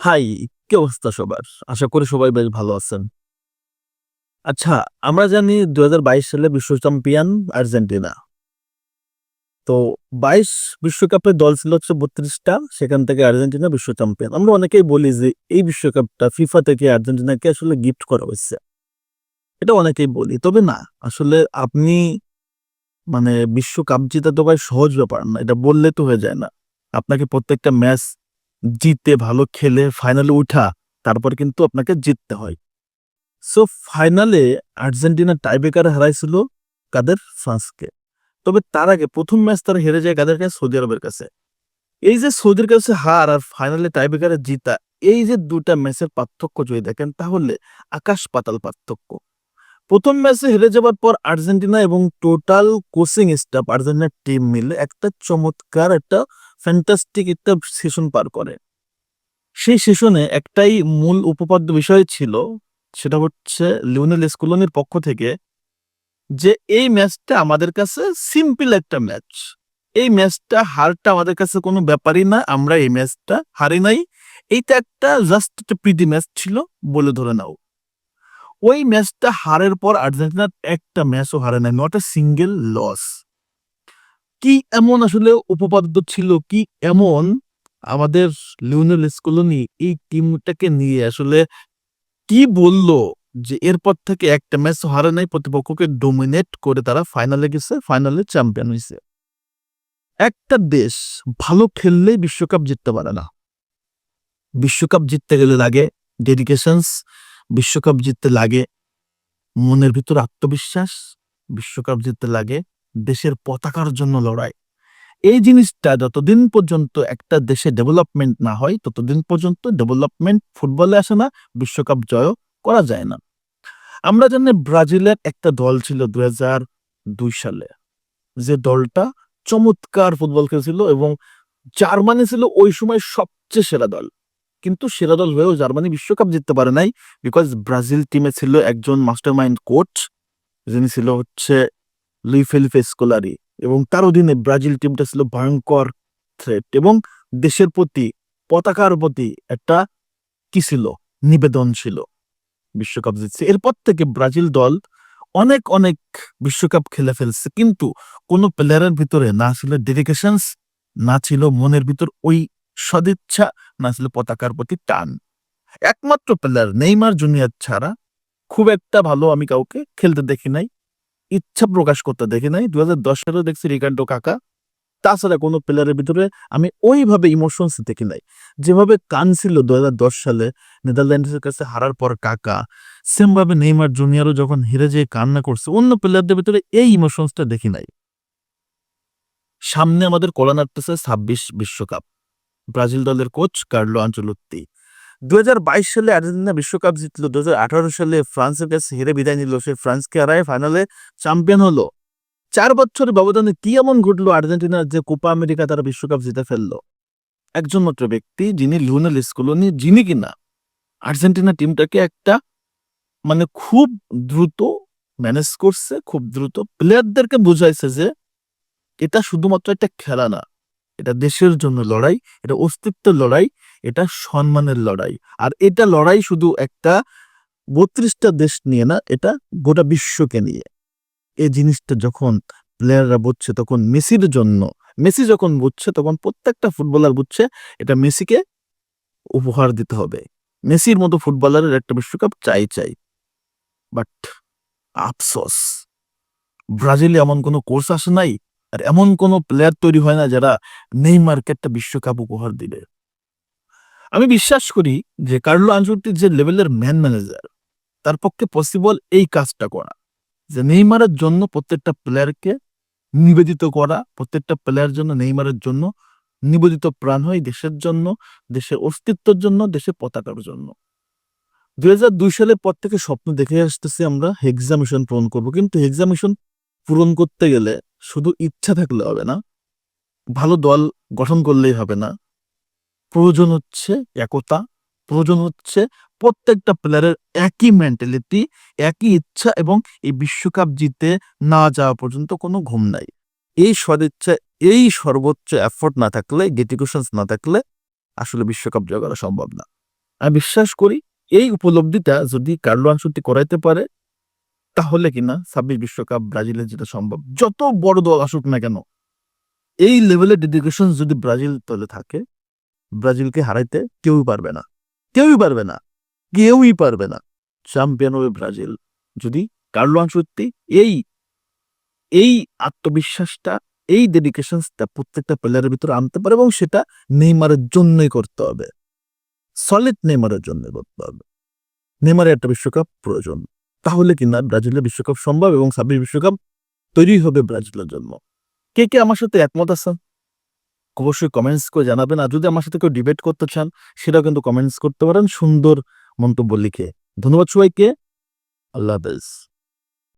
High, কি অবস্থা সবার? আশা করি সবাই বেশ ভালো আছেন। আচ্ছা আমরা জানি দু সালে বিশ্ব চ্যাম্পিয়ন আর্জেন্টিনা। তো বাইশ বিশ্বকাপের দল ছিল হচ্ছে বত্রিশটা, সেখান থেকে আর্জেন্টিনা বিশ্ব চ্যাম্পিয়ন। আমরা অনেকেই বলি যে এই বিশ্বকাপটা ফিফা থেকে আর্জেন্টিনাকে আসলে গিফট করা হয়েছে। এটা অনেকেই বলি। তবে না, আসলে আপনি মানে বিশ্বকাপ জেতা তো ভাই সহজ ব্যাপার না, এটা বললে তো হয়ে যায় না। আপনাকে প্রত্যেকটা ম্যাচ জিতে ভালো খেলে ফাইনালে উঠা, তারপর কিন্তু আপনাকে জিততে হয়। সো ফাইনালে আর্জেন্টিনা টাইব্রেকারে হারাইছিল কাদের? ফ্রান্সকে। তবে তার আগে প্রথম ম্যাচ তারা হেরে যায় কাদের? কাছে? সৌদি আরবের কাছে। এই যে সৌদির কাছে হার আর ফাইনালে টাইব্রেকারে জিতা, এই যে দুটা ম্যাচের পার্থক্য যদি দেখেন, তাহলে আকাশ পাতাল পার্থক্য। প্রথম ম্যাচে হেরে যাওয়ার পর আর্জেন্টিনা এবং টোটাল কোচিং স্টাফ আর্জেন্টিনার টিম মিলে একটা চমৎকার একটা ফ্যান্টাস্টিক একটা সেশন পার করে। সেই সেশনে একটাই মূল উপপাদ্য বিষয় ছিল, সেটা হচ্ছে লিওনেল স্কুলনির পক্ষ থেকে যে এই ম্যাচটা আমাদের কাছে সিম্পল একটা ম্যাচ। এই ম্যাচটা হারটা আমাদের কাছে কোনো ব্যাপারই না, আমরা এই ম্যাচটা হারি নাই। এইটা একটা জাস্ট একটা প্রীতি ম্যাচ ছিল বলে ধরে নাও। ওই ম্যাচটা হারের পর আর্জেন্টিনার একটা ম্যাচও হারে নাই নট এ সিঙ্গেল লস কি এমন আসলে উপপাদ্য ছিল? কি এমন আমাদের লিওনেল স্কুলনি এই টিমটাকে নিয়ে আসলে কি বলল যে এরপর থেকে একটা ম্যাচ হারে নাই, প্রতিপক্ষকে ডোমিনেট করে তারা ফাইনালে গেছে ফাইনালে চ্যাম্পিয়ন হয়েছে একটা দেশ ভালো খেললে বিশ্বকাপ জিততে পারে না। বিশ্বকাপ জিততে গেলে লাগে ডেডিকেশনস বিশ্বকাপ জিততে লাগে মনের ভিতর আত্মবিশ্বাস, বিশ্বকাপ জিততে লাগে দেশের পতাকার জন্য লড়াই। এই জিনিসটা যতদিন পর্যন্ত একটা দেশে ডেভেলপমেন্ট না হয়, ততদিন পর্যন্ত ডেভেলপমেন্ট ফুটবলে আসে না, বিশ্বকাপ জয় করা যায় না। আমরা জানি ব্রাজিলের একটা দল ছিল দুই দুই সালে। যে দলটা চমৎকার ফুটবল খেলছিল এবং জার্মানি ছিল ওই সময় সবচেয়ে সেরা দল। কিন্তু সেরা দল হয়েও জার্মানি বিশ্বকাপ জিততে পারে নাই বিকজ ব্রাজিল টিমে ছিল একজন মাস্টার মাইন্ড কোচ যিনি ছিল হচ্ছে লুই ফেলিপে স্কোলারি এবং তার অধীনে ব্রাজিল টিমটা ছিল ভয়ঙ্কর থ্রেট এবং দেশের প্রতি, পতাকার প্রতি একটা কি ছিল? নিবেদন ছিল বিশ্বকাপ জিতছে। এরপর থেকে ব্রাজিল দল অনেক অনেক বিশ্বকাপ খেলে ফেলছে। কিন্তু কোনো প্লেয়ারের ভিতরে না ছিল ডেডিকেশনস না ছিল মনের ভিতর ওই সদিচ্ছা, না ছিল পতাকার প্রতি টান। একমাত্র প্লেয়ার নেইমার জুনিয়র ছাড়া খুব একটা ভালো আমি কাউকে খেলতে দেখি নাই। ইচ্ছা প্রকাশ করতে দেখি নাই। দু হাজার দশ সালেও দেখছি রিকার্ডো কাকা। তাছাড়া কোনো প্লেয়ারের ভিতরে আমি ওইভাবে ইমোশনস দেখি নাই। যেভাবে কানছিল দু হাজার দশ সালে নেদারল্যান্ডসের কাছে হারার পর কাকা সেম ভাবে নেইমার জুনিয়রও যখন হেরে যেয়ে কান্না করছে, অন্য প্লেয়ারদের ভিতরে এই ইমোশনসটা দেখি নাই। সামনে আমাদের কোলা ছাব্বিশ বিশ্বকাপ। ব্রাজিল দলের কোচ কার্লো আঞ্চলত্তি। দুই হাজার বাইশ সালে আর্জেন্টিনা বিশ্বকাপ জিতলো দু হাজার আঠারো সালে ফ্রান্সের কাছে হেরে বিদায় নিল, সে ফ্রান্সকে হারায়, ফাইনালে চ্যাম্পিয়ন হলো। চার বছরের ব্যবধানে কি এমন ঘটলো আর্জেন্টিনার যে কোপা আমেরিকা তারা বিশ্বকাপ জিতে ফেলল? একজন মাত্র ব্যক্তি, যিনি লিওনেল স্কুলনি, যিনি কিনা আর্জেন্টিনা টিমটাকে একটা মানে খুব দ্রুত ম্যানেজ করছে, খুব দ্রুত প্লেয়ারদেরকে বুঝাইছে যে এটা শুধুমাত্র একটা খেলা না, এটা দেশের জন্য লড়াই, এটা অস্তিত্বের লড়াই এটা সম্মানের লড়াই। আর এটা লড়াই শুধু একটা বত্রিশটা দেশ নিয়ে না, এটা গোটা বিশ্বকে নিয়ে। এই জিনিসটা যখন প্লেয়াররা বুঝছে, তখন মেসির জন্য, মেসি যখন বুঝছে, তখন প্রত্যেকটা ফুটবলার বুঝছে, এটা মেসিকে উপহার দিতে হবে। মেসির মতো ফুটবলারের একটা বিশ্বকাপ চাই চাই। বাট আফসোস, ব্রাজিলে এমন কোনো কোর্স আসে নাই? আর এমন কোনো প্লেয়ার তৈরি হয় না যারা নেইমারকে একটা বিশ্বকাপ উপহার দিবে? আমি বিশ্বাস করি যে কার্লো আঞ্চলিক যে লেভেলের ম্যান ম্যানেজার তার পক্ষে পসিবল এই কাজটা করা। যে নেইমারের জন্য প্রত্যেকটা প্লেয়ারকে নিবেদিত করা, প্রত্যেকটা প্লেয়ার জন্য, নেইমারের জন্য নিবেদিত প্রাণ হয় দেশের জন্য, দেশের অস্তিত্বের জন্য, দেশের পতাকার জন্য। দুই হাজার দুই সালের পর থেকে স্বপ্ন দেখে আসতেছি আমরা হেক্সা মিশন পূরণ করব। কিন্তু হেক্সা মিশন পূরণ করতে গেলে শুধু ইচ্ছা থাকলে হবে না, ভালো দল গঠন করলেই হবে না। প্রয়োজন হচ্ছে একতা, প্রয়োজন হচ্ছে প্রত্যেকটা প্লেয়ারের একই মেন্টালিটি একই ইচ্ছা এবং এই বিশ্বকাপ জিতে না যাওয়া পর্যন্ত কোনো ঘুম নাই। এই সদিচ্ছা এই সর্বোচ্চ এফোর্ট না থাকলে ডেডিকেশন না থাকলে আসলে বিশ্বকাপ জয় করা সম্ভব না। আমি বিশ্বাস করি এই উপলব্ধিটা যদি কার্লো আনসুতি করাইতে পারে, তাহলে কিনা ছাব্বিশ বিশ্বকাপ ব্রাজিলের যেটা সম্ভব, যত বড় দল আসুক না কেন, এই লেভেলের ডেডিকেশন যদি ব্রাজিল দলে থাকে ব্রাজিলকে হারাইতে কেউই পারবে না। কেউই পারবে না। কেউই পারবে না। চ্যাম্পিয়ন হবে ব্রাজিল। যদি কার্লো আনসুতি এই এই আত্মবিশ্বাসটা, এই ডেডিকেশনটা প্রত্যেকটা প্লেয়ারের ভিতরে আনতে পারে এবং সেটা নেইমারের জন্যই করতে হবে। সলিড নেইমারের জন্য করতে হবে। নেইমারের একটা বিশ্বকাপ প্রয়োজন। তাহলে কিনা ব্রাজিলের বিশ্বকাপ সম্ভব এবং ছাব্বিশ বিশ্বকাপ তৈরি হবে ব্রাজিলের জন্য। কে কে আমার সাথে একমত আছেন? অবশ্যই কমেন্টস করে জানাবেন। আর যদি আমার সাথে কেউ ডিবেট করতে চান, সেটাও কিন্তু কমেন্টস করতে পারেন। সুন্দর মন্তব্য লিখে। ধন্যবাদ সবাইকে। আল্লাহ হাফেজ।